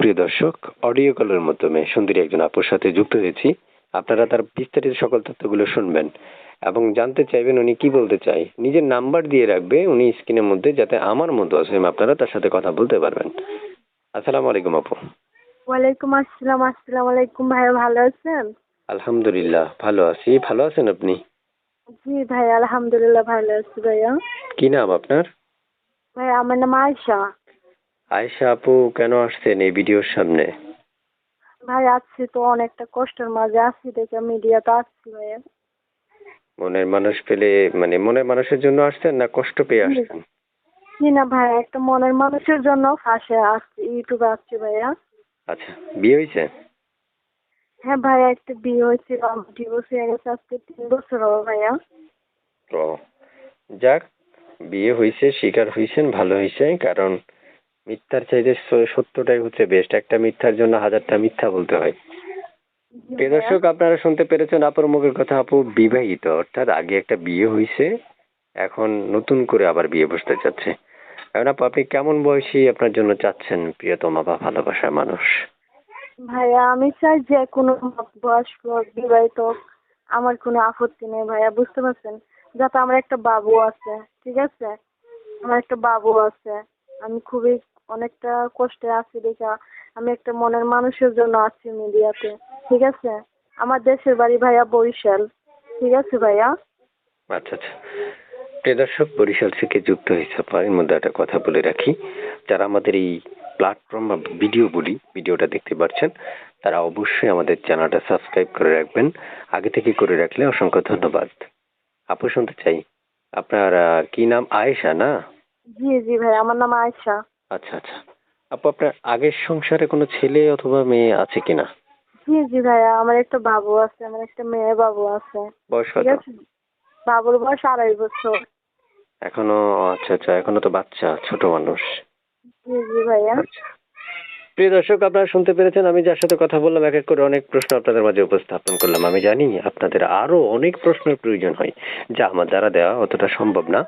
প্রিয় দর্শক অডিও কলের মাধ্যমে সুন্দরী একজন আপুর সাথে যুক্ত হয়েছি। আপনারা তার বিস্তারিত সকল তথ্যগুলো শুনবেন এবং জানতে চাইবেন উনি কি বলতে চাই নিজের নাম্বার দিয়ে রাখবে উনি স্ক্রিনের মধ্যে যাতে আমার মতো সেম আপনারা তার সাথে কথা বলতে পারবেন। আসসালামু আলাইকুম আপু। ওয়ালাইকুম আসসালাম আসসালামু আলাইকুম ভাইয়া ভালো আছেন? আলহামদুলিল্লাহ ভালো আছি। ভালো আছেন আপনি? জি ভাই আলহামদুলিল্লাহ ভালো আছি ভাইয়া। কি নাম আপনার? ভাই আমার নাম আয়শা। আয়েশা আপু কেন আসছেন এই ভিডিওর সামনে? ভাই আছি তো অনেকটা কষ্টের মাঝে আছি দেখে মিডিয়াতে আসছি ভাইয়া। মনের মানুষ পেলে মানে মনের মানুষের জন্য আসছেন না কষ্ট পেয়ে আসছেন? জি না ভাই একটা মনের মানুষের জন্য ফাঁসে আসছি ইউটিউবে আসছি ভাইয়া। আচ্ছা বিয়ে হয়েছে? হ্যাঁ ভাইয়া একটা বিয়ে হয়েছে ডিভোর্স হয়ে গেছে আজকে তিন বছর হবে ভাইয়া। ও যাক বিয়ে হয়েছে স্বীকার হয়েছেন ভালো হয়েছে কারণ মিথ্যার চাইতে সত্যটাই হচ্ছে বেস্ট একটা মিথ্যার জন্য হাজারটা মিথ্যা বলতে হয়। প্রিয় দর্শক আপনারা শুনতে পেরেছেন আপুর মুখের কথা। আপু বিবাহিত অর্থাৎ আগে একটা বিয়ে হয়েছে এখন নতুন করে আবার বিয়ে বসতে চাচ্ছে। এখন আপু আপনি কেমন বয়সী আপনার জন্য চাচ্ছেন প্রিয়তমা বা ভালোবাসার মানুষ? ভাইয়া আমি চাই যে কোনো বয়স্ক হোক, বিবাহিত হোক, আমার কোনো আপত্তি নেই ভাইয়া বুঝতে পারছেন? যাতে আমার একটা বাবু আছে ঠিক আছে? আমার একটা বাবু আছে আমি খুবই অনেকটা কষ্টে আছি দেখা আমি একটা মনের মানুষের জন্য আছি মিডিয়াতে। ঠিক আছে? আমার দেশের বাড়ি ভাইয়া বরিশাল। ঠিক আছে ভাইয়া? আচ্ছা আচ্ছা। প্রিয় দর্শক বরিশাল থেকে যুক্ত হয়েছে আপা, এর মধ্যে একটা কথা বলে রাখি। যারা আমাদের এই প্ল্যাটফর্ম বা ভিডিও বলি ভিডিওটা দেখতে পাচ্ছেন তারা অবশ্যই আমাদের চ্যানেলটা সাবস্ক্রাইব করে রাখবেন। আগে থেকে করে রাখলে অসংখ্য ধন্যবাদ। আপু শুনতে চাই। আপনার কি নাম? আয়েশা না? জি জি ভাই আমার নাম আয়শা। আচ্ছা আচ্ছা। আপু আপনার আগের সংসারে কোনো ছেলে অথবা মেয়ে আছে কিনা? জি জি ভাইয়া আমার একটা বাবু আছে আমার একটা মেয়ে বাবু আছে। বয়স ঠিক কত? আছে? বাবুর বয়স আড়াই বছর। এখনও আচ্ছা আচ্ছা এখনও তো বাচ্চা ছোট মানুষ। জি জি ভাইয়া। আচ্ছা। প্রিয় দর্শক আপনারা শুনতে পেরেছেন আমি যার সাথে কথা বললাম এক এক করে অনেক প্রশ্ন আপনাদের মাঝে উপস্থাপন করলাম। আমি জানি আপনাদের আরও অনেক প্রশ্নের প্রয়োজন হয় যা আমার দ্বারা দেওয়া অতটা সম্ভব না।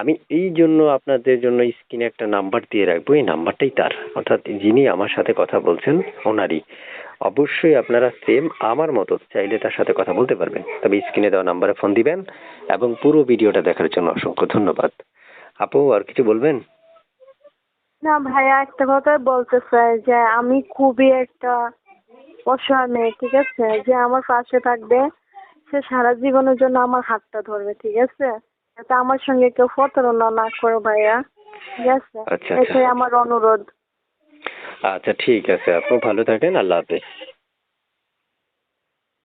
আমি এই জন্য আপনাদের জন্য স্ক্রিনে একটা নাম্বার দিয়ে রাখব। এই নাম্বারটাই তার। অর্থাৎ যিনি আমার সাথে কথা বলছেন, ওনারই। অবশ্যই আপনারা সেম আমার মতো চাইলে তার সাথে কথা বলতে পারবেন। তবে স্ক্রিনে দেওয়া নাম্বারে ফোন দিবেন এবং পুরো ভিডিওটা দেখার জন্য অসংখ্য ধন্যবাদ। আপু, আর কিছু বলবেন? না ভাইয়া, একটা কথা বলতে চাই যে আমি খুবই একটা অসহায় মেয়ে, ঠিক আছে? যে আমার পাশে থাকবে, সে সারা জীবনের জন্য আমার হাতটা ধরবে, ঠিক আছে? যাতে আমার সঙ্গে কেউ প্রতারণা না করো ভাইয়া। ঠিক আছে? আচ্ছা, আচ্ছা। এটাই আমার অনুরোধ। আচ্ছা ঠিক আছে আপু ভালো থাকেন আল্লাহ হাফেজ।